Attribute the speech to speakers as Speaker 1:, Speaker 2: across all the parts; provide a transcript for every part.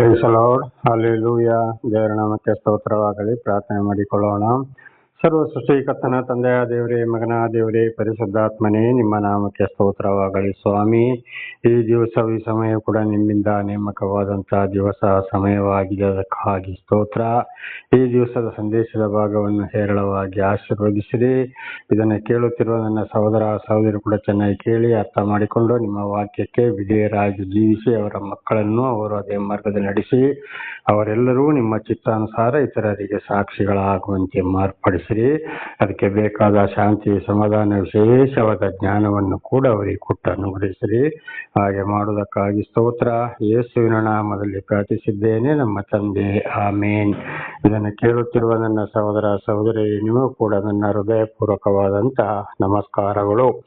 Speaker 1: Price lord hallelujah ದೇವರ ನಾಮಕ್ಕೆ ಸ್ತೋತ್ರವಾಗಲಿ ಪ್ರಾರ್ಥನೆ ಮಾಡಿಕೊಳ್ಳೋಣ ಸರ್ವ ಸೃಷ್ಟಿಕರ್ತನ ತಂದೆಯ ದೇವರೇ, ಮಗನ ದೇವರೇ, ಪರಿಶುದ್ಧಾತ್ಮನೇ, ನಿಮ್ಮ ನಾಮಕ್ಕೆ ಸ್ತೋತ್ರವಾಗಲಿ ಸ್ವಾಮಿ. ಈ ದಿವಸ, ಈ ಸಮಯ ಕೂಡ ನಿಮ್ಮಿಂದ ನೇಮಕವಾದಂತಹ ದಿವಸ, ಸಮಯವಾಗಿದೆ. ಅದಕ್ಕಾಗಿ ಸ್ತೋತ್ರ. ಈ ದಿವಸದ ಸಂದೇಶದ ಭಾಗವನ್ನು ಹೇರಳವಾಗಿ ಆಶೀರ್ವದಿಸಿರಿ. ಇದನ್ನು ಕೇಳುತ್ತಿರುವ ನನ್ನ ಸಹೋದರ ಸಹೋದರಿ ಕೂಡ ಚೆನ್ನಾಗಿ ಕೇಳಿ ಅರ್ಥ ಮಾಡಿಕೊಂಡು ನಿಮ್ಮ ವಾಕ್ಯಕ್ಕೆ ವಿಧೇಯರಾಗಿ ಜೀವಿಸಿ, ಅವರ ಮಕ್ಕಳನ್ನು ಅವರು ಅದೇ ಮಾರ್ಗದಲ್ಲಿ ನಡೆಸಿ, ಅವರೆಲ್ಲರೂ ನಿಮ್ಮ ಚಿತ್ತಾನುಸಾರ ಇತರರಿಗೆ ಸಾಕ್ಷಿಗಳಾಗುವಂತೆ ಮಾರ್ಪಡಿಸಿರಿ ಅದಕ್ಕೆ ಬೇಕಾದ ಶಾಂತಿ, ಸಮಾಧಾನ ವಿಶೇಷವಾದ ಜ್ಞಾನವನ್ನು ಕೂಡ ಅವರಿಗೆ ಕೊಟ್ಟ ಅನುಗ್ರಹಿಸಿರಿ ಹಾಗೆ ಮಾಡುವುದಕ್ಕಾಗಿ ಸ್ತೋತ್ರ. ಯೇಸುವಿನ ನಾಮದಲ್ಲಿ ಪ್ರಾರ್ಥಿಸಿದ್ದೇನೆ ನಮ್ಮ ತಂದೆ. ಆಮೇನ್. ಇದನ್ನು ಕೇಳುತ್ತಿರುವ ನನ್ನ ಸಹೋದರ ಸಹೋದರಿ ನೀವು ಕೂಡ ನನ್ನ ಹೃದಯಪೂರ್ವಕವಾದಂತಹ ನಮಸ್ಕಾರಗಳು.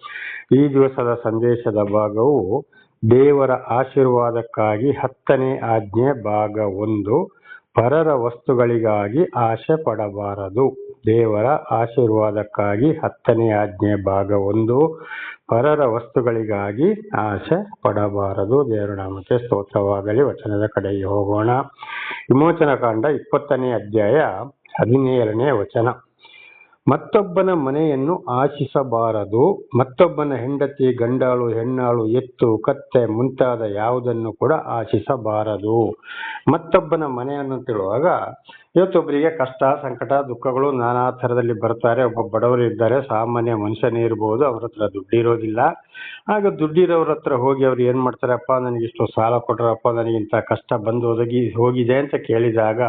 Speaker 1: ಈ ದಿವಸದ ಸಂದೇಶದ ಭಾಗವು ದೇವರ ಆಶೀರ್ವಾದಕ್ಕಾಗಿ ಹತ್ತನೇ ಆಜ್ಞೆ ಭಾಗ ಒಂದು, ಪರರ ವಸ್ತುಗಳಿಗಾಗಿ ಆಶೆ ಪಡಬಾರದು ದೇವರ ಆಶೀರ್ವಾದಕ್ಕಾಗಿ ಹತ್ತನೇ ಆಜ್ಞೆ ಭಾಗ ಒಂದು, ಪರರ ವಸ್ತುಗಳಿಗಾಗಿ ಆಸೆ ಪಡಬಾರದು. ದೇವರ ನಾಮಕ್ಕೆ ಸ್ತೋತ್ರವಾಗಲಿ. ವಚನದ ಕಡೆಗೆ ಹೋಗೋಣ. ವಿಮೋಚನ ಕಾಂಡ ಇಪ್ಪತ್ತನೇ ಅಧ್ಯಾಯ ಹದಿನೇಳನೇ ವಚನ. ಮತ್ತೊಬ್ಬನ ಮನೆಯನ್ನು ಆಶಿಸಬಾರದು. ಮತ್ತೊಬ್ಬನ ಹೆಂಡತಿ, ಗಂಡಾಳು, ಹೆಣ್ಣಾಳು, ಎತ್ತು, ಕತ್ತೆ ಮುಂತಾದ ಯಾವುದನ್ನು ಕೂಡ ಆಶಿಸಬಾರದು. ಮತ್ತೊಬ್ಬನ ಮನೆಯನ್ನು ತಿಳುವಾಗ ಇವತ್ತೊಬ್ಬರಿಗೆ ಕಷ್ಟ, ಸಂಕಟ, ದುಃಖಗಳು ನಾನಾ ಥರದಲ್ಲಿ ಬರ್ತಾರೆ ಒಬ್ಬ ಬಡವರು ಇದ್ದಾರೆ. ಸಾಮಾನ್ಯ ಮನುಷ್ಯನೇ ಇರ್ಬೋದು. ಅವ್ರ ಹತ್ರ ದುಡ್ಡಿರೋದಿಲ್ಲ ಆಗ ದುಡ್ಡಿರೋರ ಹತ್ರ ಹೋಗಿ ಅವ್ರು ಏನ್ ಮಾಡ್ತಾರಪ್ಪ? ನನಗೆ ಇಷ್ಟು ಸಾಲ ಕೊಟ್ರಪ್ಪ. ನನಗೆ ಇಂಥ ಕಷ್ಟ ಬಂದು ಒದಗಿ ಹೋಗಿದೆ ಅಂತ ಕೇಳಿದಾಗ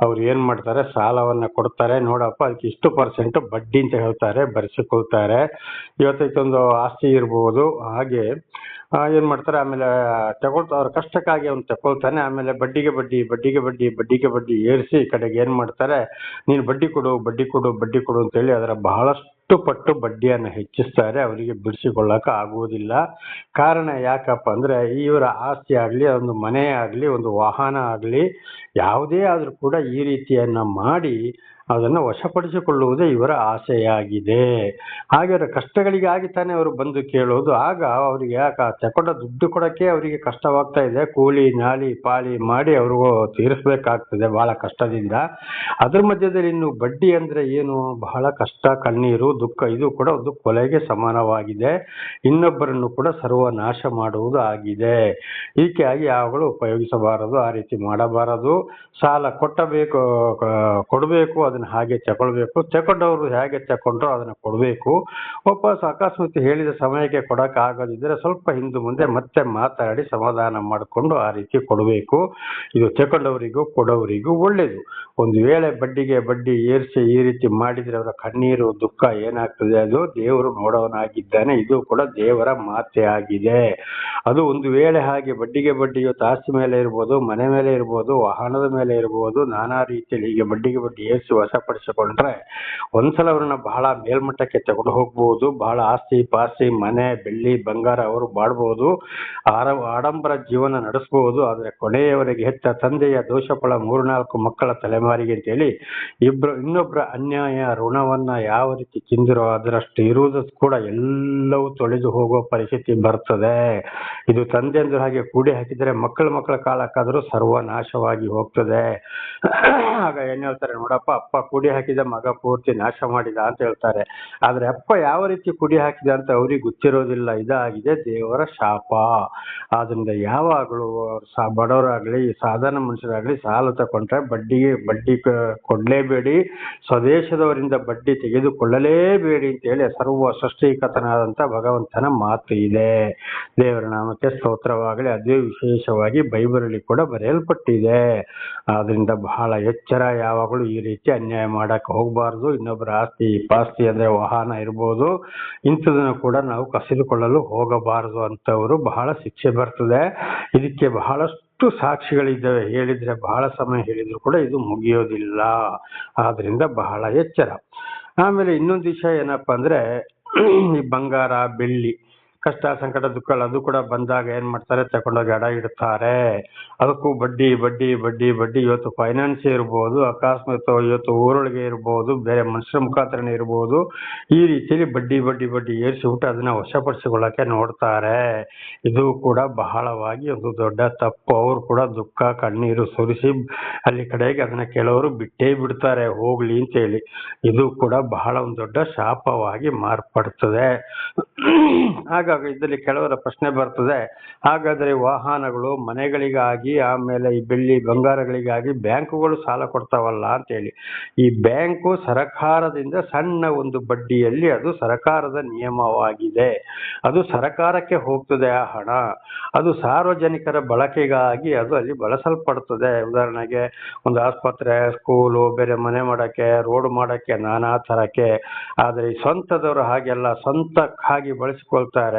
Speaker 1: ಅವ್ರು ಏನ್ ಮಾಡ್ತಾರೆ? ಸಾಲವನ್ನ ಕೊಡ್ತಾರೆ. ನೋಡಪ್ಪ, ಅದಕ್ಕೆ ಇಷ್ಟು ಪರ್ಸೆಂಟ್ ಬಡ್ಡಿ ಅಂತ ಹೇಳ್ತಾರೆ. ಬರೆಸಿಕೊಳ್ತಾರೆ. ಇವತ್ತೈತೊಂದು ಆಸ್ತಿ ಇರ್ಬೋದು. ಹಾಗೆ ಏನ್ ಮಾಡ್ತಾರೆ? ಆಮೇಲೆ ತಗೊಳ್ತಾ, ಅವ್ರ ಕಷ್ಟಕ್ಕಾಗಿ ಅವ್ನು ತಗೊಳ್ತಾನೆ ಆಮೇಲೆ ಬಡ್ಡಿಗೆ ಬಡ್ಡಿ ಬಡ್ಡಿಗೆ ಬಡ್ಡಿ ಬಡ್ಡಿಗೆ ಬಡ್ಡಿ ಏರಿಸಿ ಕಡೆಗೆ ಏನ್ ಮಾಡ್ತಾರೆ? ನೀನು ಬಡ್ಡಿ ಕೊಡು ಬಡ್ಡಿ ಕೊಡು ಬಡ್ಡಿ ಕೊಡು ಅಂತೇಳಿ ಅದರ ಬಹಳಷ್ಟು ಪಟ್ಟು ಬಡ್ಡಿಯನ್ನು ಹೆಚ್ಚಿಸ್ತಾರೆ. ಅವರಿಗೆ ಬಿಡಿಸಿಕೊಳ್ಳಕ ಆಗುವುದಿಲ್ಲ. ಕಾರಣ ಯಾಕಪ್ಪ ಅಂದ್ರೆ ಇವರ ಆಸ್ತಿ ಆಗ್ಲಿ, ಒಂದು ಮನೆ ಆಗ್ಲಿ, ಒಂದು ವಾಹನ ಆಗ್ಲಿ, ಯಾವುದೇ ಆದ್ರೂ ಕೂಡ ಈ ರೀತಿಯನ್ನ ಮಾಡಿ ಅದನ್ನು ವಶಪಡಿಸಿಕೊಳ್ಳುವುದೇ ಇವರ ಆಸೆಯಾಗಿದೆ. ಹಾಗೆ ಕಷ್ಟಗಳಿಗಾಗಿ ತಾನೇ ಅವರು ಬಂದು ಕೇಳೋದು. ಆಗ ಅವರಿಗೆ ಯಾಕೆ ತಗೊಂಡ ದುಡ್ಡು ಕೊಡೋಕ್ಕೆ ಅವರಿಗೆ ಕಷ್ಟವಾಗ್ತಾ ಇದೆ. ಕೂಲಿ, ನಾಲಿ ಪಾಳಿ ಮಾಡಿ ಅವ್ರಿಗೂ ತೀರಿಸಬೇಕಾಗ್ತದೆ. ಬಹಳ ಕಷ್ಟದಿಂದ. ಅದ್ರ ಮಧ್ಯದಲ್ಲಿ ಇನ್ನು ಬಡ್ಡಿ ಅಂದ್ರೆ ಏನು? ಬಹಳ ಕಷ್ಟ, ಕಣ್ಣೀರು, ದುಃಖ. ಇದು ಕೂಡ ಒಂದು ಕೊಲೆಗೆ ಸಮಾನವಾಗಿದೆ. ಇನ್ನೊಬ್ಬರನ್ನು ಕೂಡ ಸರ್ವನಾಶ ಮಾಡುವುದು ಆಗಿದೆ. ಹೀಗಾಗಿ ಯಾವಾಗಲೂ ಉಪಯೋಗಿಸಬಾರದು, ಆ ರೀತಿ ಮಾಡಬಾರದು. ಸಾಲ ಕೊಟ್ಟಬೇಕು ಕೊಡಬೇಕು ಅದನ್ನ ಹಾಗೆ ತಗೊಳ್ಬೇಕು. ತಗೊಂಡವರು ಹೇಗೆ ತಗೊಂಡ್ರೋ ಅದನ್ನ ಕೊಡಬೇಕು. ವಾಪಸ್ ಅಕಸ್ಮಾತ್ ಹೇಳಿದ ಸಮಯಕ್ಕೆ ಕೊಡಕ್ ಆಗದಿದ್ದರೆ ಸ್ವಲ್ಪ ಹಿಂದೆ ಮುಂದೆ ಮತ್ತೆ ಮಾತಾಡಿ ಸಮಾಧಾನ ಮಾಡಿಕೊಂಡು ಆ ರೀತಿ ಕೊಡಬೇಕು. ಇದು ತಗೊಂಡವರಿಗೂ ಕೊಡೋರಿಗೂ ಒಳ್ಳೇದು. ಒಂದು ವೇಳೆ ಬಡ್ಡಿಗೆ ಬಡ್ಡಿ ಏರಿಸಿ ಈ ರೀತಿ ಮಾಡಿದ್ರೆ ಅವರ ಕಣ್ಣೀರು ದುಃಖ ಏನಾಗ್ತದೆ ಅದು ದೇವರು ನೋಡೋನಾಗಿದ್ದಾನೆ ಇದು ಕೂಡ ದೇವರ ಮಾತೆ ಆಗಿದೆ. ಅದು ಒಂದು ವೇಳೆ ಹಾಗೆ ಬಡ್ಡಿಗೆ ಬಡ್ಡಿಯು ತಾಸು ಮೇಲೆ ಇರ್ಬೋದು, ಮನೆ ಮೇಲೆ ಇರ್ಬೋದು, ವಾಹನದ ಮೇಲೆ ಇರ್ಬೋದು, ನಾನಾ ರೀತಿಯಲ್ಲಿ ಹೀಗೆ ಬಡ್ಡಿಗೆ ಬಡ್ಡಿ ಏರಿಸಿ ವಶಪಡಿಸಿಕೊಂಡ್ರೆ ಒಂದ್ಸಲ ಅವ್ರನ್ನ ಬಹಳ ಮೇಲ್ಮಟ್ಟಕ್ಕೆ ತಗೊಂಡು ಹೋಗ್ಬೋದು, ಬಹಳ ಆಸ್ತಿ ಪಾಸ್ತಿ, ಮನೆ, ಬೆಳ್ಳಿ, ಬಂಗಾರ ಅವರು ಬಾಳ್ಬಹುದು ಆರ, ಆಡಂಬರ ಜೀವನ ನಡೆಸಬಹುದು ಆದ್ರೆ ಕೊನೆಯವರೆಗೆ ಹೆತ್ತ ತಂದೆಯ ದೋಷಫಲ ಮೂರ್ನಾಲ್ಕು ಮಕ್ಕಳ ತಲೆಮಾರಿಗೆ ಅಂತ ಹೇಳಿ ಇಬ್ರು ಇನ್ನೊಬ್ಬರ ಅನ್ಯಾಯ ಋಣವನ್ನ ಯಾವ ರೀತಿ ತಿಂದಿರೋ ಅದರಷ್ಟು ಇರುವುದು ಕೂಡ ಎಲ್ಲವೂ ತೊಳೆದು ಹೋಗೋ ಪರಿಸ್ಥಿತಿ ಬರ್ತದೆ. ಇದು ತಂದೆ ಅಂದ್ರೆ ಹಾಗೆ ಕೂಡಿ ಹಾಕಿದರೆ ಮಕ್ಕಳ ಮಕ್ಕಳ ಕಾಲಕ್ಕಾದರೂ ಸರ್ವನಾಶವಾಗಿ ಹೋಗ್ತದೆ. ಆಗ ಏನ್ ಹೇಳ್ತಾರೆ ನೋಡಪ್ಪ, ಅಪ್ಪ ಕೂಡಿ ಹಾಕಿದ ಮಗ ಪೂರ್ತಿ ನಾಶ ಮಾಡಿದ ಅಂತ ಹೇಳ್ತಾರೆ. ಆದ್ರೆ ಅಪ್ಪ ಯಾವ ರೀತಿ ಕುಡಿ ಹಾಕಿದ ಅಂತ ಅವ್ರಿಗೆ ಗೊತ್ತಿರೋದಿಲ್ಲ. ಇದಾಗಿದೆ ದೇವರ ಶಾಪ. ಆದ್ರಿಂದ ಯಾವಾಗಲೂ ಸಾ ಬಡವರಾಗ್ಲಿ, ಸಾಧಾರಣ ಮನುಷ್ಯರಾಗ್ಲಿ ಸಾಲ ತಕೊಂಡ್ರೆ ಬಡ್ಡಿಗೆ ಬಡ್ಡಿ ಕೊಡ್ಲೇಬೇಡಿ. ಸ್ವದೇಶದವರಿಂದ ಬಡ್ಡಿ ತೆಗೆದುಕೊಳ್ಳಲೇಬೇಡಿ ಅಂತ ಹೇಳಿ ಸರ್ವ ಸೃಷ್ಟಿಕತನಾದಂತ ಭಗವಂತನ ಮಾತು ಇದೆ. ದೇವರ ನಾಮಕ್ಕೆ ಸ್ತೋತ್ರವಾಗಲಿ ಅದೇ ವಿಶೇಷವಾಗಿ ಬೈಬಲಲ್ಲಿ ಕೂಡ ಬರೆಯಲ್ಪಟ್ಟಿದೆ. ಆದ್ರಿಂದ ಬಹಳ ಎಚ್ಚರ ಯಾವಾಗಲೂ ಈ ರೀತಿ ಅನ್ಯಾಯ ಮಾಡಕ್ ಹೋಗಬಾರ್ದು ಇನ್ನೊಬ್ಬರ ಆಸ್ತಿ, ಪಾಸ್ತಿ ಅಂದ್ರೆ ವಾಹನ ಇರ್ಬೋದು, ಇಂಥದನ್ನು ಕೂಡ ನಾವು ಕಸಿದುಕೊಳ್ಳಲು ಹೋಗಬಾರದು ಅಂತವರು ಬಹಳ ಶಿಕ್ಷೆ ಬರ್ತದೆ. ಇದಕ್ಕೆ ಬಹಳಷ್ಟು ಸಾಕ್ಷಿಗಳಿದ್ದಾವೆ. ಹೇಳಿದ್ರೆ ಬಹಳ ಸಮಯ ಹೇಳಿದ್ರು ಕೂಡ ಇದು ಮುಗಿಯೋದಿಲ್ಲ. ಆದ್ರಿಂದ ಬಹಳ ಎಚ್ಚರ. ಆಮೇಲೆ ಇನ್ನೊಂದು ವಿಷಯ ಏನಪ್ಪಾ ಅಂದ್ರೆ, ಈ ಬಂಗಾರ, ಬೆಳ್ಳಿ ಕಷ್ಟ, ಸಂಕಟ, ದುಃಖಗಳು ಅದು ಕೂಡ ಬಂದಾಗ ಏನ್ ಮಾಡ್ತಾರೆ? ತಗೊಂಡೋಗಿ ಅಡ ಇಡ್ತಾರೆ. ಅದಕ್ಕೂ ಬಡ್ಡಿ ಬಡ್ಡಿ ಬಡ್ಡಿ ಬಡ್ಡಿ. ಇವತ್ತು ಫೈನಾನ್ಸ್ ಇರ್ಬೋದು, ಅಕಸ್ಮಾತ್ ಇವತ್ತು ಊರೊಳಗೆ ಇರ್ಬೋದು, ಬೇರೆ ಮನುಷ್ಯರ ಮುಖಾಂತರನೇ ಇರ್ಬೋದು. ಈ ರೀತಿಯಲ್ಲಿ ಬಡ್ಡಿ ಬಡ್ಡಿ ಬಡ್ಡಿ ಏರಿಸಿಬಿಟ್ಟು ಅದನ್ನ ವಶಪಡಿಸಿಕೊಳ್ಳಕ್ಕೆ ನೋಡ್ತಾರೆ. ಇದು ಕೂಡ ಬಹಳವಾಗಿ ಒಂದು ದೊಡ್ಡ ತಪ್ಪು. ಅವರು ಕೂಡ ದುಃಖ, ಕಣ್ಣೀರು ಸುರಿಸಿ ಅಲ್ಲಿ ಕಡೆಗೆ ಅದನ್ನ ಕೆಲವರು ಬಿಟ್ಟೇ ಬಿಡ್ತಾರೆ. ಹೋಗ್ಲಿ ಅಂತ ಹೇಳಿ ಇದು ಕೂಡ ಬಹಳ ಒಂದು ದೊಡ್ಡ ಶಾಪವಾಗಿ ಮಾರ್ಪಡ್ತದೆ. ಹಾಗಾಗಿ ಇದರಲ್ಲಿ ಕೆಲವರ ಪ್ರಶ್ನೆ ಬರ್ತದೆ. ಹಾಗಾದ್ರೆ ವಾಹನಗಳು ಮನೆಗಳಿಗಾಗಿ, ಆಮೇಲೆ ಈ ಬೆಳ್ಳಿ ಬಂಗಾರಗಳಿಗಾಗಿ ಬ್ಯಾಂಕುಗಳು ಸಾಲ ಕೊಡ್ತಾವಲ್ಲ ಅಂತ ಹೇಳಿ ಈ ಬ್ಯಾಂಕು ಸರಕಾರದಿಂದ ಸಣ್ಣ ಒಂದು ಬಡ್ಡಿಯಲ್ಲಿ ಅದು ಸರಕಾರದ ನಿಯಮವಾಗಿದೆ. ಅದು ಸರಕಾರಕ್ಕೆ ಹೋಗ್ತದೆ ಆ ಹಣ. ಅದು ಸಾರ್ವಜನಿಕರ ಬಳಕೆಗಾಗಿ ಅದು ಅಲ್ಲಿ ಬಳಸಲ್ಪಡ್ತದೆ. ಉದಾಹರಣೆಗೆ ಒಂದು ಆಸ್ಪತ್ರೆ, ಸ್ಕೂಲು, ಬೇರೆ ಮನೆ ಮಾಡಕ್ಕೆ, ರೋಡ್ ಮಾಡಕ್ಕೆ ನಾನಾ ತರಕ್ಕೆ ಆದರೆ ಸ್ವಂತದವರು ಹಾಗೆಲ್ಲ ಸ್ವಂತಕ್ಕಾಗಿ ಬಳಸಿಕೊಳ್ತಾರೆ.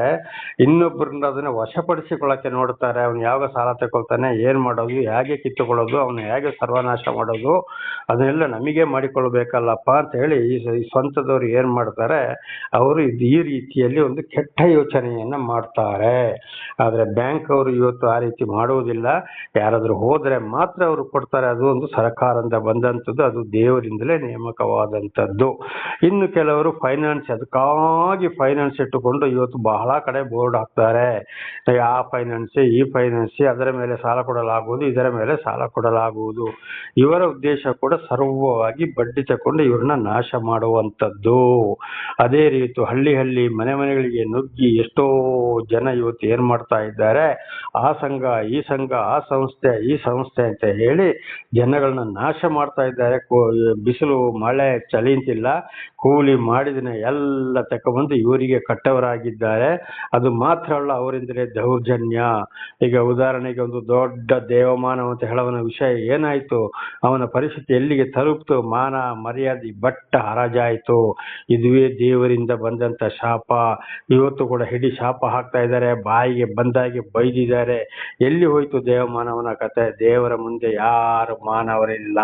Speaker 1: ಇನ್ನೊಬ್ಬರನ್ನ ಅದನ್ನ ವಶಪಡಿಸಿಕೊಳ್ಳಕ್ಕೆ ನೋಡ್ತಾರೆ. ಅವ್ನು ಯಾವಾಗ ಸಾಲ ತಗೊಳ್ತಾನೆ ಏನ್ ಮಾಡೋದು, ಹೇಗೆ ಕಿತ್ತುಕೊಳ್ಳೋದು, ಅವನು ಹೇಗೆ ಸರ್ವನಾಶ ಮಾಡೋದು, ಅದನ್ನೆಲ್ಲ ನಮಗೆ ಮಾಡಿಕೊಳ್ಬೇಕಲ್ಲಪ್ಪ ಅಂತ ಹೇಳಿ ಈ ಸ್ವಂತದವರು ಏನ್ ಮಾಡ್ತಾರೆ, ಅವರು ಈ ರೀತಿಯಲ್ಲಿ ಒಂದು ಕೆಟ್ಟ ಯೋಚನೆಯನ್ನ ಮಾಡ್ತಾರೆ. ಆದ್ರೆ ಬ್ಯಾಂಕ್ ಅವರು ಇವತ್ತು ಆ ರೀತಿ ಮಾಡುವುದಿಲ್ಲ. ಯಾರಾದ್ರೂ ಹೋದ್ರೆ ಮಾತ್ರ ಅವರು ಕೊಡ್ತಾರೆ. ಅದು ಒಂದು ಸರ್ಕಾರದಿಂದ ಬಂದಂಥದ್ದು, ಅದು ದೇವರಿಂದಲೇ ನೇಮಕವಾದಂಥದ್ದು. ಇನ್ನು ಕೆಲವರು ಫೈನಾನ್ಸ್ ಅದಕ್ಕಾಗಿ ಫೈನಾನ್ಸ್ ಇಟ್ಟುಕೊಂಡು ಇವತ್ತು ಬಹಳ ಕಡೆ ಬೋರ್ಡ್ ಹಾಕ್ತಾರೆ. ಆ ಫೈನಾನ್ಸ್ ಈ ಫೈನಾನ್ಸ್ ಅದರ ಮೇಲೆ ಸಾಲ ಕೊಡಲಾಗುವುದು, ಇದರ ಮೇಲೆ ಸಾಲ ಕೊಡಲಾಗುವುದು. ಇವರ ಉದ್ದೇಶ ಕೂಡ ಸರ್ವವಾಗಿ ಬಡ್ಡಿ ತಕೊಂಡು ಇವರನ್ನ ನಾಶ ಮಾಡುವಂಥದ್ದು. ಅದೇ ರೀತಿ ಹಳ್ಳಿ ಹಳ್ಳಿ ಮನೆ ಮನೆಗಳಿಗೆ ನುಗ್ಗಿ ಎಷ್ಟೋ ಜನ ಇವತ್ತು ಏನ್ ಮಾಡ್ತಾ ಇದ್ದಾರೆ, ಆ ಸಂಘ, ಈ ಸಂಘ, ಆ ಸಂಸ್ಥೆ, ಈ ಸಂಸ್ಥೆ ಅಂತ ಹೇಳಿ ಜನಗಳನ್ನ ನಾಶ ಮಾಡ್ತಾ ಇದ್ದಾರೆ. ಬಿಸಿಲು, ಮಳೆ ಚಳಿ ಅಂತಿಲ್ಲ, ಕೂಲಿ ಮಾಡಿದನ ಎಲ್ಲ ತಕೊಂಡ್ಬಂದು ಇವರಿಗೆ ಕಟ್ಟವರಾಗಿದ್ದಾರೆ. ಅದು ಮಾತ್ರ ಅಲ್ಲ ಅವರಿಂದಲೇ ದೌರ್ಜನ್ಯ. ಈಗ ಉದಾಹರಣೆಗೆ ಒಂದು ದೊಡ್ಡ ದೇವಮಾನ ಅಂತ ಹೇಳೋವನ ವಿಷಯ ಏನಾಯ್ತು? ಅವನ ಪರಿಸ್ಥಿತಿ ಎಲ್ಲಿಗೆ ತಲುಪ್ತು? ಮಾನ, ಮರ್ಯಾದೆ, ಬಟ್ಟ ಹರಾಜಾಯ್ತು. ಇದುವೇ ದೇವರಿಂದ ಬಂದಂತ ಶಾಪ. ಇವತ್ತು ಕೂಡ ಹಿಡಿ ಶಾಪ ಹಾಕ್ತಾ ಇದ್ದಾರೆ. ಬಾಯಿಗೆ ಬಂದಾಗೆ ಬೈದಿದ್ದಾರೆ. ಎಲ್ಲಿ ಹೋಯ್ತು ದೇವಮಾನವನ ಕತೆ? ದೇವರ ಮುಂದೆ ಯಾರು ಮಾನವರಿಲ್ಲ.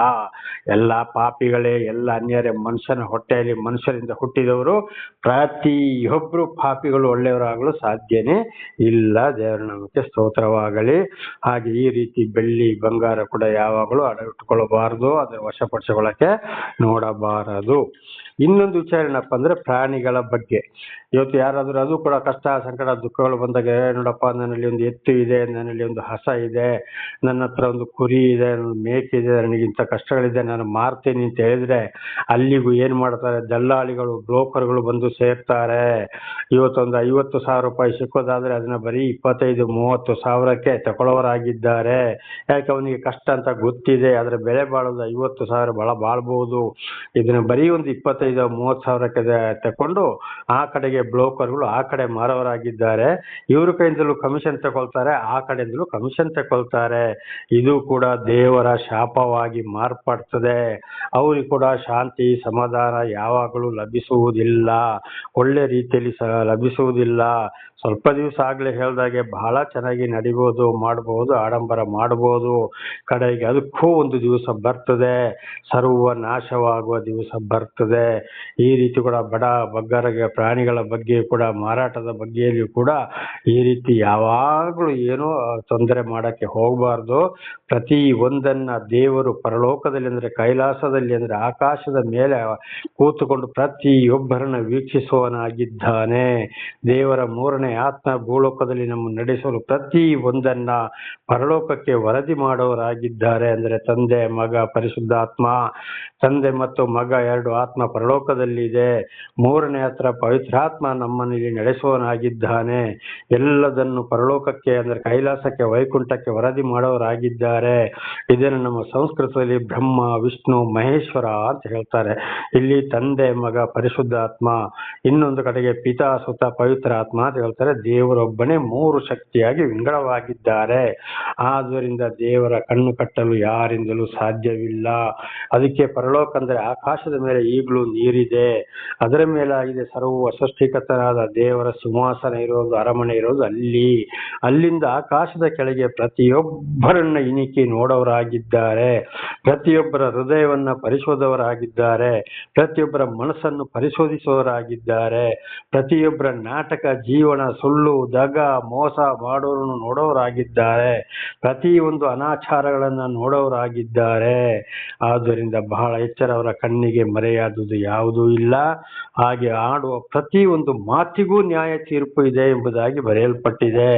Speaker 1: ಎಲ್ಲ ಪಾಪಿಗಳೇ, ಎಲ್ಲ ಅನ್ಯರೇ ಮನುಷ್ಯನ ಹೊಟ್ಟೆಯಲ್ಲಿ ಮನುಷ್ಯರಿಂದ ಹುಟ್ಟಿದವರು ಪ್ರತಿಯೊಬ್ಬರು ಪಾಪಿಗಳು ಒಳ್ಳೆಯವರಾಗಲು ಸಾಧ್ಯನೇ ಇಲ್ಲ. ದೇವರ ನಾಮಕ್ಕೆ ಸ್ತೋತ್ರವಾಗಲಿ. ಹಾಗೆ ಈ ರೀತಿ ಬೆಳ್ಳಿ, ಬಂಗಾರ ಕೂಡ ಯಾವಾಗಲೂ ಅಡ ಅದರ ವಶಪಡಿಸಿಕೊಳ್ಳಕ್ಕೆ ನೋಡಬಾರದು. ಇನ್ನೊಂದು ವಿಚಾರ ಏನಪ್ಪ ಅಂದ್ರೆ ಪ್ರಾಣಿಗಳ ಬಗ್ಗೆ. ಇವತ್ತು ಯಾರಾದ್ರೂ ಅದು ಕೂಡ ಕಷ್ಟ, ಸಂಕಟ, ದುಃಖಗಳು ಬಂದಾಗ ನೋಡಪ್ಪ, ನನ್ನಲ್ಲಿ ಒಂದು ಎತ್ತು ಇದೆ, ನನ್ನಲ್ಲಿ ಒಂದು ಹಸ ಇದೆ, ನನ್ನ ಹತ್ರ ಒಂದು ಕುರಿ ಇದೆ ಮೇಕೆ ಇದೆ, ನನಗೆ ಇಂಥ ಕಷ್ಟಗಳಿದೆ, ನಾನು ಮಾರ್ತೀನಿ ಅಂತ ಹೇಳಿದ್ರೆ ಅಲ್ಲಿಗೂ ಏನ್ ಮಾಡ್ತಾರೆ? ದಲ್ಲಾಳಿಗಳು, ಬ್ರೋಕರ್ಗಳು ಬಂದು ಸೇರ್ತಾರೆ. ಇವತ್ತೊಂದು ಐವತ್ತು ಸಾವಿರ ರೂಪಾಯಿ ಸಿಕ್ಕೋದಾದ್ರೆ ಅದನ್ನ ಬರೀ ಇಪ್ಪತ್ತೈದು, ಮೂವತ್ತು ಸಾವಿರಕ್ಕೆ ತಗೊಳ್ಳೋರಾಗಿದ್ದಾರೆ ಯಾಕೆ ಅವನಿಗೆ ಕಷ್ಟ ಅಂತ ಗೊತ್ತಿದೆ, ಆದ್ರೆ ಬೆಲೆ ಬಾಳೋದು ಐವತ್ತು ಸಾವಿರ ಬಹಳ ಬಾಳ್ಬಹುದು ಇದನ್ನ ಬರೀ ಒಂದು ಇಪ್ಪತ್ತೈದು, ಮೂವತ್ತು ಸಾವಿರಕ್ಕೆ ತಕೊಂಡು ಆ ಕಡೆಗೆ ಬ್ರೋಕರ್ಗಳು ಆ ಕಡೆ ಮಾರೋರಾಗಿದ್ದಾರೆ ಇವ್ರ ಕೈಯಿಂದಲೂ ಕಮಿಷನ್ ತಗೊಳ್ತಾರೆ, ಆ ಕಡೆಯಿಂದಲೂ ಕಮಿಷನ್ ತಗೊಳ್ತಾರೆ. ಇದು ಕೂಡ ದೇವರ ಶಾಪವಾಗಿ ಮಾರ್ಪಡ್ತದೆ. ಅವ್ರಿಗೆ ಕೂಡ ಶಾಂತಿ, ಸಮಾಧಾನ ಯಾವಾಗಲೂ ಲಭಿಸುವುದಿಲ್ಲ. ಒಳ್ಳೆ ರೀತಿಯಲ್ಲಿ ಸಹ ಲಭಿಸುವುದಿಲ್ಲ. ಸ್ವಲ್ಪ ದಿವಸ ಆಗ್ಲೆ ಹೇಳ್ದಾಗೆ ಬಹಳ ಚೆನ್ನಾಗಿ ನಡಿಬೋದು, ಮಾಡ್ಬೋದು, ಆಡಂಬರ ಮಾಡ್ಬೋದು. ಕಡೆಗೆ ಅದಕ್ಕೂ ಒಂದು ದಿವಸ ಬರ್ತದೆ. ಸರ್ವ ನಾಶವಾಗುವ ದಿವಸ ಬರ್ತದೆ. ಈ ರೀತಿ ಕೂಡ ಬಡ ಬಗ್ಗರ ಪ್ರಾಣಿಗಳ ಬಗ್ಗೆ ಕೂಡ, ಮಾರಾಟದ ಬಗ್ಗೆಯಲ್ಲಿಯೂ ಕೂಡ ಈ ರೀತಿ ಯಾವಾಗಲೂ ಏನೋ ತೊಂದರೆ ಮಾಡಕ್ಕೆ ಹೋಗಬಾರ್ದು. ಪ್ರತಿ ಒಂದನ್ನ ದೇವರು ಪರಲೋಕದಲ್ಲಿ ಅಂದ್ರೆ, ಕೈಲಾಸದಲ್ಲಿ ಅಂದ್ರೆ, ಆಕಾಶದ ಮೇಲೆ ಕೂತುಕೊಂಡು ಪ್ರತಿಯೊಬ್ಬರನ್ನ ವೀಕ್ಷಿಸುವನಾಗಿದ್ದಾನೆ ದೇವರ ಮೂರನೇ ಆತ್ಮ ಭೂಲೋಕದಲ್ಲಿ ನಮ್ಮ ನಡೆಸಲು ಪ್ರತಿ ಒಂದನ್ನ ಪರಲೋಕಕ್ಕೆ ವರದಿ ಮಾಡೋರಾಗಿದ್ದಾರೆ. ಅಂದ್ರೆ ತಂದೆ ಮಗ ಪರಿಶುದ್ಧಾತ್ಮ ತಂದೆ ಮತ್ತು ಮಗ ಎರಡು ಆತ್ಮ ಪರಲೋಕದಲ್ಲಿ ಇದೆ ಮೂರನೇ ಹತ್ರ ಪವಿತ್ರಾತ್ಮ ನಮ್ಮನಲ್ಲಿ ನಡೆಸುವನಾಗಿದ್ದಾನೆ ಎಲ್ಲದನ್ನು ಪರಲೋಕಕ್ಕೆ ಅಂದ್ರೆ ಕೈಲಾಸಕ್ಕೆ, ವೈಕುಂಠಕ್ಕೆ ವರದಿ ಮಾಡೋರಾಗಿದ್ದಾರೆ. ಇದನ್ನು ನಮ್ಮ ಸಂಸ್ಕೃತದಲ್ಲಿ ಬ್ರಹ್ಮ, ವಿಷ್ಣು, ಮಹೇಶ್ವರ ಅಂತ ಹೇಳ್ತಾರೆ. ಇಲ್ಲಿ ತಂದೆ, ಮಗ, ಪರಿಶುದ್ಧಾತ್ಮ, ಇನ್ನೊಂದು ಕಡೆಗೆ ಪಿತಾ, ಸುತ ಪವಿತ್ರ ಆತ್ಮ ಅಂತ ಹೇಳ್ತಾರೆ. ದೇವರೊಬ್ಬನೇ ಮೂರು ಶಕ್ತಿಯಾಗಿ ವಿಂಗಡವಾಗಿದ್ದಾರೆ. ಆದ್ದರಿಂದ ದೇವರ ಕಣ್ಣು ಕಟ್ಟಲು ಯಾರಿಂದಲೂ ಸಾಧ್ಯವಿಲ್ಲ. ಅದಕ್ಕೆ ಪರಲೋಕ ಅಂದ್ರೆ ಆಕಾಶದ ಮೇಲೆ ಈಗಲೂ ನೀರಿದೆ. ಅದರ ಮೇಲಾಗಿದೆ ಸರ್ವ ಸೃಷ್ಟಿಕರ್ತನಾದ ದೇವರ ಸಿಂಹಾಸನ ಇರೋದು, ಅರಮನೆ ಇರೋದು ಅಲ್ಲಿ. ಅಲ್ಲಿಂದ ಆಕಾಶದ ಕೆಳಗೆ ಪ್ರತಿಯೊಬ್ಬರನ್ನ ಇಣಿಕಿ ನೋಡೋರಾಗಿದ್ದಾರೆ ಪ್ರತಿಯೊಬ್ಬರ ಹೃದಯವನ್ನ ಪರಿಶೋಧವರಾಗಿದ್ದಾರೆ. ಪ್ರತಿಯೊಬ್ಬರ ಮನಸ್ಸನ್ನು ಪರಿಶೋಧಿಸುವವರಾಗಿದ್ದಾರೆ. ಪ್ರತಿಯೊಬ್ಬರ ನಾಟಕ, ಜೀವನ, ಸುಳ್ಳು, ದಗ, ಮೋಸ ಮಾಡೋರನ್ನು ನೋಡೋರಾಗಿದ್ದಾರೆ ಪ್ರತಿಯೊಂದು ಅನಾಚಾರಗಳನ್ನ ನೋಡೋರಾಗಿದ್ದಾರೆ ಆದ್ದರಿಂದ ಬಹಳ ಎಚ್ಚರ ಅವರ ಕಣ್ಣಿಗೆ ಮರೆಯಾದುದು ಯಾವುದೂ ಇಲ್ಲ. ಹಾಗೆ ಆಡುವ ಪ್ರತಿಯೊಂದು ಮಾತಿಗೂ ನ್ಯಾಯ ತೀರ್ಪು ಇದೆ ಎಂಬುದಾಗಿ ಬರೆಯಲ್ಪಟ್ಟಿದೆ.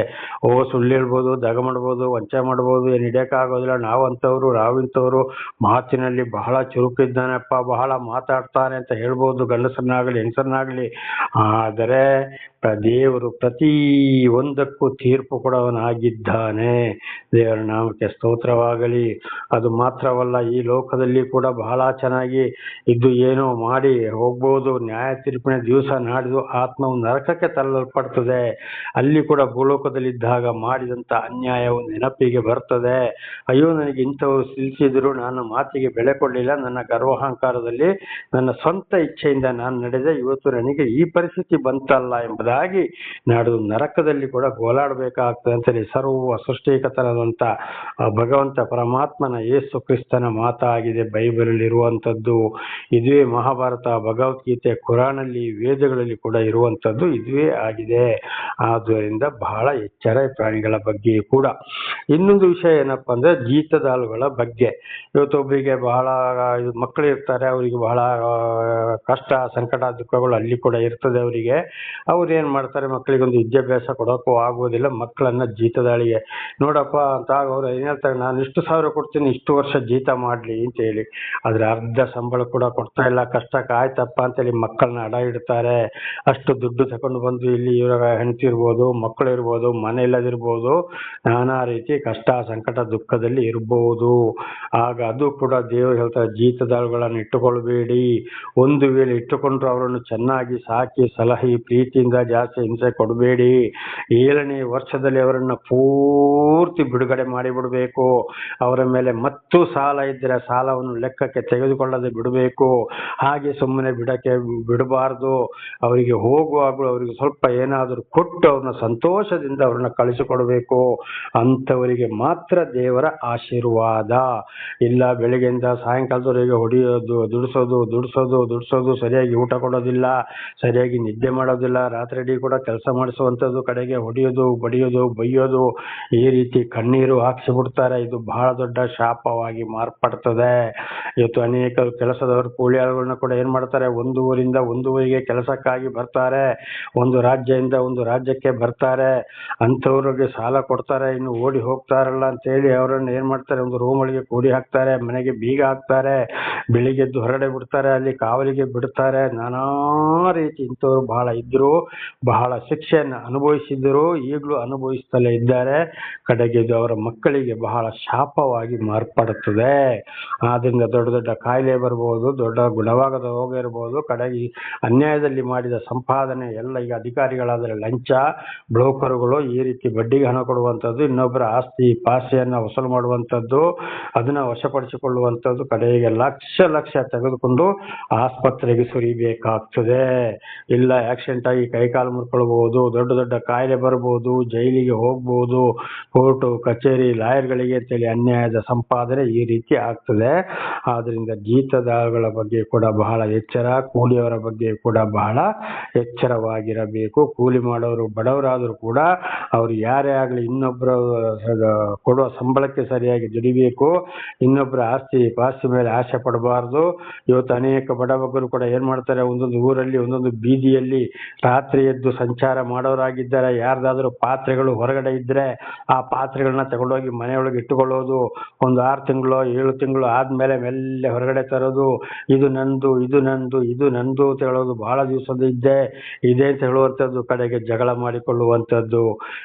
Speaker 1: ಓ, ಸುಳ್ಳು ಹೇಳ್ಬೋದು, ದಗ ಮಾಡ್ಬೋದು ವಂಚನೆ ಮಾಡ್ಬೋದು, ಏನು ಹಿಡಿಯಕ್ಕಾಗೋದಿಲ್ಲ. ನಾವಂಥವ್ರು, ನಾವಿಂಥವ್ರು, ಮಾತಿನಲ್ಲಿ ಬಹಳ ಚುರುಕಿದ್ದಾನಪ್ಪ, ಬಹಳ ಮಾತಾಡ್ತಾನೆ ಅಂತ ಹೇಳ್ಬೋದು. ಗಂಡಸರನ್ನಾಗಲಿ ಹೆಂಗಸರನ್ನಾಗಲಿ ಆದರೆ ದೇವರು ಪ್ರತಿ ಒಂದಕ್ಕೂ ತೀರ್ಪು ಕೊಡವನಾಗಿದ್ದಾನೆ. ದೇವರ ನಾಮಕ್ಕೆ ಸ್ತೋತ್ರವಾಗಲಿ. ಅದು ಮಾತ್ರವಲ್ಲ, ಈ ಲೋಕದಲ್ಲಿ ಕೂಡ ಬಹಳ ಚೆನ್ನಾಗಿ ಇದ್ದು ಏನೋ ಮಾಡಿ ಹೋಗ್ಬೋದು. ನ್ಯಾಯ ತೀರ್ಪಿನ ದಿವಸ ನಾಡಿದು ಆತ್ಮವು ನರಕಕ್ಕೆ ತಳ್ಳಲ್ಪಡ್ತದೆ. ಅಲ್ಲಿ ಕೂಡ ಭೂಲೋಕದಲ್ಲಿದ್ದಾಗ ಮಾಡಿದಂಥ ಅನ್ಯಾಯವು ನೆನಪಿಗೆ ಬರ್ತದೆ. ಅಯ್ಯೋ, ನನಗೆ ಇಂಥವ್ರು ಸಿಲ್ಸಿದ್ರು ನಾನು ಮಾತಿಗೆ ಬೆಲೆ ಕೊಡಲಿಲ್ಲ, ನನ್ನ ಗರ್ವಾಹಂಕಾರದಲ್ಲಿ ನನ್ನ ಸ್ವಂತ ಇಚ್ಛೆಯಿಂದ ನಾನು ನಡೆದೆ. ಇವತ್ತು ನನಗೆ ಈ ಪರಿಸ್ಥಿತಿ ಬಂತಲ್ಲ ಎಂಬುದಾಗಿ ನಾಡು ನರಕದಲ್ಲಿ ಕೂಡ ಗೋಲಾಡಬೇಕಾಗ್ತದೆ ಅಂತೇಳಿ ಸರ್ವ ಸೃಷ್ಟಿಕತನಾದಂಥ ಭಗವಂತ ಪರಮಾತ್ಮನ ಯೇಸು ಕ್ರಿಸ್ತನ ಮಾತಾಗಿದೆ ಬೈಬಲಲ್ಲಿ ಇರುವಂಥದ್ದು. ಇದುವೇ ಮಹಾಭಾರತ, ಭಗವದ್ಗೀತೆ ಕುರಾನಲ್ಲಿ ವೇದಗಳಲ್ಲಿ ಕೂಡ ಇರುವಂಥದ್ದು ಇದುವೇ ಆಗಿದೆ. ಆದ್ದರಿಂದ ಬಹಳ ಎಚ್ಚರ ಪ್ರಾಣಿಗಳ ಬಗ್ಗೆ ಕೂಡ. ಇನ್ನೊಂದು ವಿಷಯ ಏನಪ್ಪ ಅಂದ್ರೆ ಗೀತದಾಳುಗಳ ಬಗ್ಗೆ. ಇವತ್ತೊಬ್ಬರಿಗೆ ಬಹಳ ಮಕ್ಕಳು ಇರ್ತಾರೆ, ಅವರಿಗೆ ಬಹಳ ಕಷ್ಟ, ಸಂಕಟ, ದುಃಖಗಳು ಅಲ್ಲಿ ಕೂಡ ಇರ್ತದೆ ಅವರಿಗೆ. ಅವ್ರು ಏನ್ ಮಾಡ್ತಾರೆ ಮಕ್ಕಳಿಗೊಂದು ವಿದ್ಯಾಭ್ಯಾಸ ಕೊಡೋಕ್ಕೂ ಆಗೋದಿಲ್ಲ, ಮಕ್ಕಳನ್ನ ಜೀತದಾಳಿಗೆ. ನೋಡಪ್ಪ ಅಂತ ಅವ್ರು ಏನ್ ಹೇಳ್ತಾರೆ, ನಾನು ಇಷ್ಟು ಸಾವಿರ ಕೊಡ್ತೀನಿ, ಇಷ್ಟು ವರ್ಷ ಜೀತ ಮಾಡ್ಲಿ ಅಂತ ಹೇಳಿ. ಆದ್ರೆ ಅರ್ಧ ಸಂಬಳ ಕೂಡ ಕೊಡ್ತಾ ಇಲ್ಲ. ಕಷ್ಟಕ್ಕೆ ಆಯ್ತಪ್ಪ ಅಂತೇಳಿ ಮಕ್ಕಳನ್ನ ಅಡ ಇಡ್ತಾರೆ. ಅಷ್ಟು ದುಡ್ಡು ತಗೊಂಡು ಬಂದು ಇಲ್ಲಿ ಇವರ ಹೆಂಡತಿ ಇರ್ಬೋದು ಮಕ್ಕಳು ಇರ್ಬೋದು, ಮನೆ ಇಲ್ಲದಿರ್ಬೋದು ನಾನಾ ರೀತಿ ಕಷ್ಟ, ಸಂಕಟ, ದುಃಖದಲ್ಲಿ ಇರ್ಬೋದು. ಆಗ ಅದು ಕೂಡ ದೇವರು ಹೇಳ್ತಾರೆ, ಜೀತದಾಳುಗಳನ್ನು ಇಟ್ಟುಕೊಳ್ಬೇಡಿ. ಒಂದು ವೇಳೆ ಇಟ್ಟುಕೊಂಡ್ರು ಅವರನ್ನು ಚೆನ್ನಾಗಿ ಸಾಕಿ, ಸಲಹಿ, ಪ್ರೀತಿಯಿಂದ ಜಾಸ್ತಿ ಹಿಂಸೆ ಕೊಡಬೇಡಿ. ಏಳನೇ ವರ್ಷದಲ್ಲಿ ಅವರನ್ನ ಪೂರ್ತಿ ಬಿಡುಗಡೆ ಮಾಡಿಬಿಡಬೇಕು. ಅವರ ಮೇಲೆ ಮತ್ತು ಸಾಲ ಇದ್ದರೆ ಸಾಲವನ್ನು ಲೆಕ್ಕಕ್ಕೆ ತೆಗೆದುಕೊಳ್ಳದೆ ಬಿಡಬೇಕು. ಹಾಗೆ ಸುಮ್ಮನೆ ಬಿಡಕ್ಕೆ ಬಿಡಬಾರ್ದು. ಅವರಿಗೆ ಹೋಗುವಾಗಲೂ ಅವರಿಗೆ ಸ್ವಲ್ಪ ಏನಾದರೂ ಕೊಟ್ಟು ಅವ್ರನ್ನ ಸಂತೋಷದಿಂದ ಅವ್ರನ್ನ ಕಳಿಸಿಕೊಡಬೇಕು. ಅಂಥವರಿಗೆ ಮಾತ್ರ ದೇವರ ಆಶೀರ್ವಾದ. ಇಲ್ಲ, ಬೆಳಿಗ್ಗೆಯಿಂದ ಸಾಯಂಕಾಲದವರೆಗೆ ಹೊಡೆಯೋದು, ದುಡಿಸೋದು ದುಡಿಸೋದು ದುಡಿಸೋದು ಸರಿಯಾಗಿ ಊಟ ಕೊಡೋದಿಲ್ಲ, ಸರಿಯಾಗಿ ನಿದ್ದೆ ಮಾಡೋದಿಲ್ಲ, ರಾತ್ರಿ ಇಡೀ ಕೂಡ ಕೆಲಸ ಮಾಡಿಸುವಂಥದ್ದು, ಕಡೆಗೆ ಹೊಡೆಯೋದು, ಬಡಿಯೋದು, ಬೈಯೋದು, ಈ ರೀತಿ ಕಣ್ಣೀರು ಹಾಕ್ಸಿಬಿಡ್ತಾರೆ. ಇದು ಬಹಳ ದೊಡ್ಡ ಶಾಪವಾಗಿ ಮಾರ್ಪಡ್ತದೆ. ಇವತ್ತು ಅನೇಕ ಕೆಲಸದವರು, ಕೂಲಿಯಾಳುಗಳನ್ನ ಕೂಡ ಏನು ಮಾಡ್ತಾರೆ ಒಂದು ಊರಿಂದ ಒಂದು ಊರಿಗೆ ಕೆಲಸಕ್ಕಾಗಿ ಬರ್ತಾರೆ. ಒಂದು ರಾಜ್ಯದಿಂದ ಒಂದು ರಾಜ್ಯಕ್ಕೆ ಬರ್ತಾರೆ. ಅಂಥವ್ರಿಗೆ ಸಾಲ ಕೊಡ್ತಾರೆ. ಇನ್ನು ಓಡಿ ಹೋಗ್ತಾರಲ್ಲ ಅಂತ ಹೇಳಿ ಅವರನ್ನು ಏನು ಮಾಡ್ತಾರೆ, ಒಂದು ರೂಮ್ ಒಳಗೆ ಕೂಡಿ ಹಾಕ್ತಾರೆ. ಮನೆಗೆ ಬೀಗ ಹಾಕ್ತಾರೆ. ಬೆಳಿಗ್ಗೆ ಎದ್ದು ಹೊರಗಡೆ ಬಿಡ್ತಾರೆ. ಅಲ್ಲಿ ಕಾವಲಿಗೆ ಬಿಡ್ತಾರೆ. ನಾನಾ ರೀತಿ ಇಂಥವ್ರು ಬಹಳ ಇದ್ರು. ಬಹಳ ಶಿಕ್ಷೆಯನ್ನು ಅನುಭವಿಸಿದ್ದರು ಈಗಲೂ ಅನುಭವಿಸ್ತಲೇ ಇದ್ದಾರೆ. ಕಡೆಗೆ ಇದು ಅವರ ಮಕ್ಕಳಿಗೆ ಬಹಳ ಶಾಪವಾಗಿ ಮಾರ್ಪಡುತ್ತದೆ. ಆದ್ದರಿಂದ ದೊಡ್ಡ ದೊಡ್ಡ ಕಾಯಿಲೆ ಬರ್ಬೋದು, ದೊಡ್ಡ ಗುಣವಾಗದ ರೋಗ ಇರ್ಬೋದು. ಕಡೆಗೆ ಅನ್ಯಾಯದಲ್ಲಿ ಮಾಡಿದ ಸಂಪಾದನೆ ಎಲ್ಲ ಈಗ ಅಧಿಕಾರಿಗಳಾದರೆ ಲಂಚ, ಬ್ರೋಕರ್ಗಳು ಈ ರೀತಿ ಬಡ್ಡಿಗೆ ಹಣ ಕೊಡುವಂಥದ್ದು, ಇನ್ನೊಬ್ಬರ ಆಸ್ತಿ ಪಾಸೆಯನ್ನು ವಸೂಲು ಮಾಡುವಂಥದ್ದು, ಅದನ್ನ ವಶಪಡಿಸಿಕೊಳ್ಳುವಂಥದ್ದು ಕಡೆಗೆ ಲಕ್ಷ ಲಕ್ಷ ತೆಗೆದುಕೊಂಡು ಆಸ್ಪತ್ರೆಗೆ ಸುರಿಬೇಕಾಗ್ತದೆ. ಇಲ್ಲ, ಆಕ್ಸಿಡೆಂಟ್ ಆಗಿ ಕೈಕಾಲು ಮುರ್ಕೊಳ್ಬಹುದು, ದೊಡ್ಡ ದೊಡ್ಡ ಕಾಯಿಲೆ ಬರ್ಬೋದು ಜೈಲಿಗೆ ಹೋಗ್ಬೋದು ಕೋರ್ಟು, ಕಚೇರಿ, ಲಾಯರ್ಗಳಿಗೆ ಅಂತೇಳಿ ಅನ್ಯಾಯದ ಸಂಪಾದನೆ ಈ ರೀತಿ ಆಗ್ತದೆ. ಆದ್ರಿಂದ ಜೀತದಾಳುಗಳ ಬಗ್ಗೆ ಕೂಡ ಬಹಳ ಎಚ್ಚರ, ಕೂಲಿಯವರ ಬಗ್ಗೆ ಕೂಡ ಬಹಳ ಎಚ್ಚರವಾಗಿರಬೇಕು. ಕೂಲಿ ಮಾಡೋರು ಬಡವರಾದರೂ ಕೂಡ ಅವರು ಯಾರೇ ಆಗಲಿ ಇನ್ನೊಬ್ಬರ ಕೊಡುವ ಸಂಬಳಕ್ಕೆ ಸರಿಯಾಗಿ ದುಡಿಬೇಕು ಇನ್ನೊಬ್ಬರ ಆಸ್ತಿ, ಪಾಸ್ತಿ ಮೇಲೆ ಆಸೆ ಪಡಬಾರ್ದು. ಇವತ್ತು ಅನೇಕ ಬಡವಗರು ಕೂಡ ಏನ್ ಮಾಡ್ತಾರೆ, ಒಂದೊಂದು ಊರಲ್ಲಿ, ಒಂದೊಂದು ಬೀದಿಯಲ್ಲಿ ರಾತ್ರಿ ಎದ್ದು ಸಂಚಾರ ಮಾಡೋರಾಗಿದ್ದಾರೆ, ಯಾರ್ದಾದ್ರೂ ಪಾತ್ರೆಗಳು ಹೊರಗಡೆ ಇದ್ರೆ ಆ ಪಾತ್ರೆಗಳನ್ನ ತಗೊಂಡೋಗಿ ಮನೆಯೊಳಗೆ ಇಟ್ಟುಕೊಳ್ಳೋದು. ಒಂದು ಆರು ತಿಂಗಳು, ಏಳು ತಿಂಗಳು ಆದ್ಮೇಲೆ ಮೆಲ್ಲೆ ಹೊರಗಡೆ ತರೋದು. ಇದು ನಂದು ಇದು ನಂದು ಇದು ನಂದು ಅಂತ ಹೇಳೋದು ಬಹಳ ದಿವಸದ ಇದ್ದೆ ಇದೆ ಅಂತ ಹೇಳುವಂಥದ್ದು ಕಡೆಗೆ ಜಗಳ ಮಾಡಿಕೊಳ್ಳುವಂಥದ್ದು.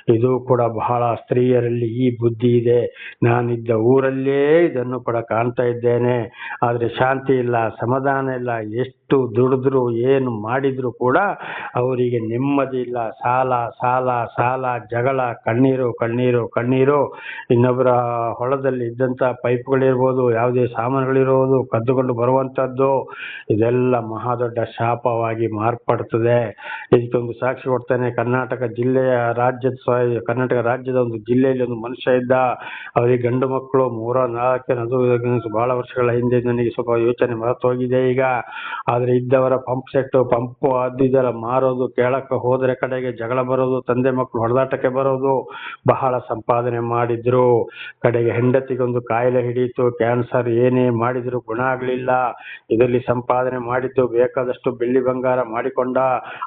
Speaker 1: ಇದು ಕೂಡ ಬಹಳ ಸ್ತ್ರೀಯರಲ್ಲಿ ಈ ಬುದ್ಧಿ ಇದೆ. ನಾನಿದ್ದ ಊರಲ್ಲೇ ಇದನ್ನು ಕೂಡ ಕಾಣ್ತಾ ಇದ್ದೇನೆ. ಆದರೆ ಶಾಂತಿ ಇಲ್ಲ, ಸಮಾಧಾನ ಇಲ್ಲ. ಎಷ್ಟು ದುಡಿದ್ರು, ಏನು ಮಾಡಿದ್ರು ಕೂಡ ಅವರಿಗೆ ನೆಮ್ಮದಿ ಇಲ್ಲ. ಸಾಲ ಸಾಲ ಸಾಲ, ಜಗಳ, ಕಣ್ಣೀರು ಕಣ್ಣೀರು ಕಣ್ಣೀರು. ಇನ್ನೊಬ್ಬರ ಹೊಲದಲ್ಲಿ ಇದ್ದಂಥ ಪೈಪ್ಗಳಿರ್ಬೋದು, ಯಾವುದೇ ಸಾಮಾನುಗಳಿರ್ಬೋದು, ಕದ್ದುಕೊಂಡು ಬರುವಂಥದ್ದು, ಇದೆಲ್ಲ ಮಹಾ ದೊಡ್ಡ ಶಾಪವಾಗಿ ಮಾರ್ಪಡ್ತದೆ. ಇದಕ್ಕೊಂದು ಸಾಕ್ಷಿ ಕೊಡ್ತಾನೆ. ಕರ್ನಾಟಕ ಜಿಲ್ಲೆಯ ರಾಜ್ಯದ ಕರ್ನಾಟಕ ರಾಜ್ಯದ ಒಂದು ಜಿಲ್ಲೆಯಲ್ಲಿ ಒಂದು ಮನುಷ್ಯ ಇದ್ದ, ಅವರಿಗೆ ಗಂಡು ಮಕ್ಕಳು ಮೂರ ನಾಲ್ಕು ಬಹಳ ವರ್ಷಗಳ ಹಿಂದೆ ನನಗೆ ಸ್ವಲ್ಪ ಯೋಚನೆ ಮರೆತು ಹೋಗಿದೆ ಈಗ. ಆದ್ರೆ ಇದ್ದವರ ಪಂಪ್ ಸೆಟ್ ಪಂಪ್ ಇದೆಲ್ಲ ಮಾರೋದು, ಕೇಳಕ್ಕೆ ಹೋದ್ರೆ ಕಡೆಗೆ ಜಗಳ ಬರೋದು, ತಂದೆ ಮಕ್ಕಳು ಹೊಡೆದಾಟಕ್ಕೆ ಬರೋದು, ಬಹಳ ಸಂಪಾದನೆ ಮಾಡಿದ್ರು. ಕಡೆಗೆ ಹೆಂಡತಿಗೊಂದು ಕಾಯಿಲೆ ಹಿಡಿಯಿತು ಕ್ಯಾನ್ಸರ್ ಏನೇ ಮಾಡಿದ್ರು ಗುಣ ಆಗ್ಲಿಲ್ಲ. ಇದರಲ್ಲಿ ಸಂಪಾದನೆ ಮಾಡಿದ್ದು, ಬೇಕಾದಷ್ಟು ಬೆಳ್ಳಿ ಬಂಗಾರ ಮಾಡಿಕೊಂಡ,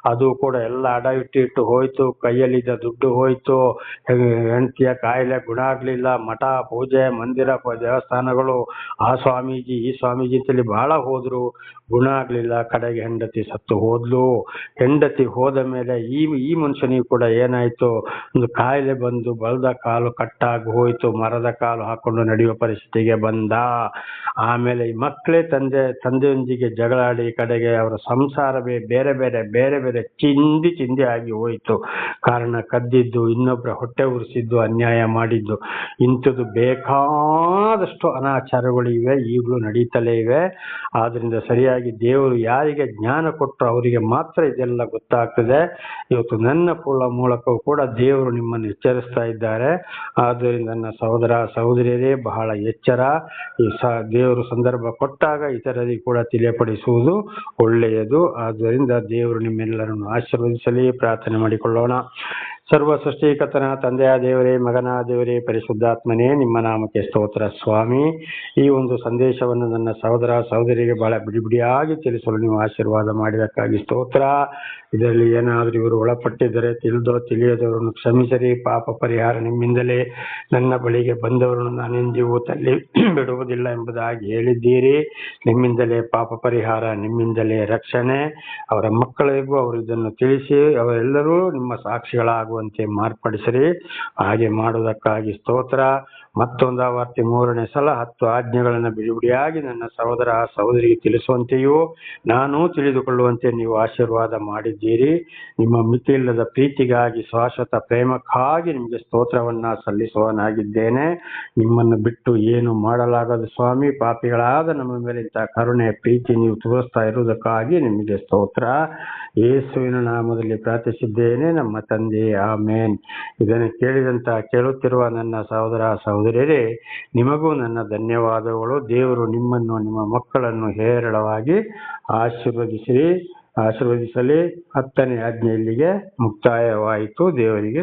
Speaker 1: ಅದು ಕೂಡ ಎಲ್ಲ ಅಡ ಇಟ್ಟು ಇಟ್ಟು ಹೋಯ್ತು, ಕೈಯಲ್ಲಿದ್ದ ದುಡ್ಡು ಹೋಯ್ತು. ಹೆಂಡತಿಯ ಕಾಯಿಲೆ ಗುಣ ಆಗ್ಲಿಲ್ಲ, ಮಠ, ಪೂಜೆ, ಮಂದಿರ ದೇವಸ್ಥಾನಗಳು, ಆ ಸ್ವಾಮೀಜಿ, ಈ ಸ್ವಾಮೀಜಿ ಅಂತೇಳಿ ಬಹಳ ಹೋದ್ರು, ಗುಣ ಆಗ್ಲಿಲ್ಲ. ಕಡೆಗೆ ಹೆಂಡತಿ ಸತ್ತು ಹೋದ್ಲು. ಹೆಂಡತಿ ಹೋದ ಮೇಲೆ ಈ ಈ ಮನುಷ್ಯನಿಗೆ ಕೂಡ ಏನಾಯ್ತು? ಒಂದು ಕಾಯಿಲೆ ಬಂದು ಬಲದ ಕಾಲು ಕಟ್ಟಾಗಿ ಹೋಯ್ತು. ಮರದ ಕಾಲು ಹಾಕೊಂಡು ನಡೆಯುವ ಪರಿಸ್ಥಿತಿಗೆ ಬಂದ. ಆಮೇಲೆ ಈ ಮಕ್ಕಳೇ ತಂದೆ, ತಂದೆಯೊಂದಿಗೆ ಜಗಳಾಡಿ ಕಡೆಗೆ ಅವರ ಸಂಸಾರವೇ ಬೇರೆ ಬೇರೆ ಬೇರೆ ಬೇರೆ ಚಿಂದಿ ಚಿಂದಿ ಆಗಿ ಹೋಯ್ತು. ಕಾರಣ ಕದ್ದಿದ್ದು ಇನ್ನೊಬ್ಬರ ಹೊಟ್ಟೆ ಉರಿಸಿದ್ದು, ಅನ್ಯಾಯ ಮಾಡಿದ್ದು. ಇಂಥದ್ದು ಬೇಕಾದಷ್ಟು ಅನಾಚಾರಗಳು ಇವೆ, ಈಗಲೂ ನಡೀತಲೇ ಇವೆ. ಆದ್ರಿಂದ ಸರಿಯಾಗಿ ದೇವರು ಯಾರಿಗೆ ಜ್ಞಾನ ಕೊಟ್ಟರು ಅವರಿಗೆ ಮಾತ್ರ ಇದೆಲ್ಲ ಗೊತ್ತಾಗ್ತದೆ. ಇವತ್ತು ನನ್ನ ಕೂಡ ಮೂಲಕವೂ ಕೂಡ ದೇವರು ನಿಮ್ಮನ್ನು ಎಚ್ಚರಿಸ್ತಾ ಇದ್ದಾರೆ. ಆದ್ದರಿಂದ ನನ್ನ ಸಹೋದರ, ಸಹೋದರಿಯರೇ, ಬಹಳ ಎಚ್ಚರ. ಈ ಸ, ದೇವರು ಸಂದರ್ಭ ಕೊಟ್ಟಾಗ ಇತರರಿಗೆ ಕೂಡ ತಿಳಿಯಪಡಿಸುವುದು ಒಳ್ಳೆಯದು. ಆದ್ದರಿಂದ ದೇವರು ನಿಮ್ಮೆಲ್ಲರನ್ನು ಆಶೀರ್ವದಿಸಲಿ, ಪ್ರಾರ್ಥನೆ ಮಾಡಿಕೊಳ್ಳೋಣ. ಸರ್ವ ಸೃಷ್ಟಿಕರ್ತನ ತಂದೆಯ ದೇವರೇ, ಮಗನ ದೇವರೇ, ಪರಿಶುದ್ಧಾತ್ಮನೇ, ನಿಮ್ಮ ನಾಮಕ್ಕೆ ಸ್ತೋತ್ರ ಸ್ವಾಮಿ. ಈ ಒಂದು ಸಂದೇಶವನ್ನು ನನ್ನ ಸಹೋದರ ಸಹೋದರಿಗೆ ಬಹಳ ಬಿಡಿ ಬಿಡಿಯಾಗಿ ತಿಳಿಸಲು ನೀವು ಆಶೀರ್ವಾದ ಮಾಡಿದಕ್ಕಾಗಿ ಸ್ತೋತ್ರ. ಇದರಲ್ಲಿ ಏನಾದರೂ ಇವರು ಒಳಪಟ್ಟಿದ್ದರೆ ತಿಳಿದೋ ತಿಳಿಯದವರನ್ನು ಕ್ಷಮಿಸರಿ. ಪಾಪ ಪರಿಹಾರ ನಿಮ್ಮಿಂದಲೇ ನನ್ನ ಬಳಿಗೆ ಬಂದವರನ್ನು ನಾನೆಂದಿಗೂ ತಲ್ಲಿ ಬಿಡುವುದಿಲ್ಲ ಎಂಬುದಾಗಿ ಹೇಳಿದ್ದೀರಿ. ನಿಮ್ಮಿಂದಲೇ ಪಾಪ ಪರಿಹಾರ, ನಿಮ್ಮಿಂದಲೇ ರಕ್ಷಣೆ. ಅವರ ಮಕ್ಕಳಿಗೂ ಅವರು ಇದನ್ನು ತಿಳಿಸಿ, ಅವರೆಲ್ಲರೂ ನಿಮ್ಮ ಸಾಕ್ಷಿಗಳಾಗುವಂತೆ ಮಾರ್ಪಡಿಸಿರಿ. ಹಾಗೆ ಮಾಡುವುದಕ್ಕಾಗಿ ಸ್ತೋತ್ರ. ಮತ್ತೊಂದು ಆವರ್ತಿ ಮೂರನೇ ಸಲ ಹತ್ತು ಆಜ್ಞೆಗಳನ್ನು ಬಿಡಿಬಿಡಿಯಾಗಿ ನನ್ನ ಸಹೋದರ ಸಹೋದರಿಗೆ ತಿಳಿಸುವಂತೆಯೂ ನಾನು ತಿಳಿದುಕೊಳ್ಳುವಂತೆ ನೀವು ಆಶೀರ್ವಾದ ಮಾಡಿದ್ದೀರಿ. ನಿಮ್ಮ ಮಿತಿಯಿಲ್ಲದ ಪ್ರೀತಿಗಾಗಿ, ಶಾಶ್ವತ ಪ್ರೇಮಕ್ಕಾಗಿ ನಿಮಗೆ ಸ್ತೋತ್ರವನ್ನು ಸಲ್ಲಿಸುವನಾಗಿದ್ದೇನೆ ನಿಮ್ಮನ್ನು ಬಿಟ್ಟು ಏನು ಮಾಡಲಾಗದು ಸ್ವಾಮಿ? ಪಾಪಿಗಳಾದ ನಮ್ಮ ಮೇಲೆ ಇಂಥ ಕರುಣೆ, ಪ್ರೀತಿ ನೀವು ತೋರಿಸ್ತಾ ಇರುವುದಕ್ಕಾಗಿ ನಿಮಗೆ ಸ್ತೋತ್ರ. ಯೇಸುವಿನ ನಾಮದಲ್ಲಿ ಪ್ರಾರ್ಥಿಸಿದ್ದೇನೆ. ನಮ್ಮ ತಂದೆ, ಆಮೇನ್. ಇದನ್ನು ಕೇಳಿದಂತ ಕೇಳುತ್ತಿರುವ ನನ್ನ ಸಹೋದರ ಸಹೋದರಿಯರೇ ನಿಮಗೂ ನನ್ನ ಧನ್ಯವಾದಗಳು. ದೇವರು ನಿಮ್ಮನ್ನು, ನಿಮ್ಮ ಮಕ್ಕಳನ್ನು ಹೇರಳವಾಗಿ ಆಶೀರ್ವದಿಸಿರಿ, ಆಶೀರ್ವದಿಸಲಿ. ಹತ್ತನೇ ಆಜ್ಞೆ ಇಲ್ಲಿಗೆ ಮುಕ್ತಾಯವಾಯಿತು. ದೇವರಿಗೆ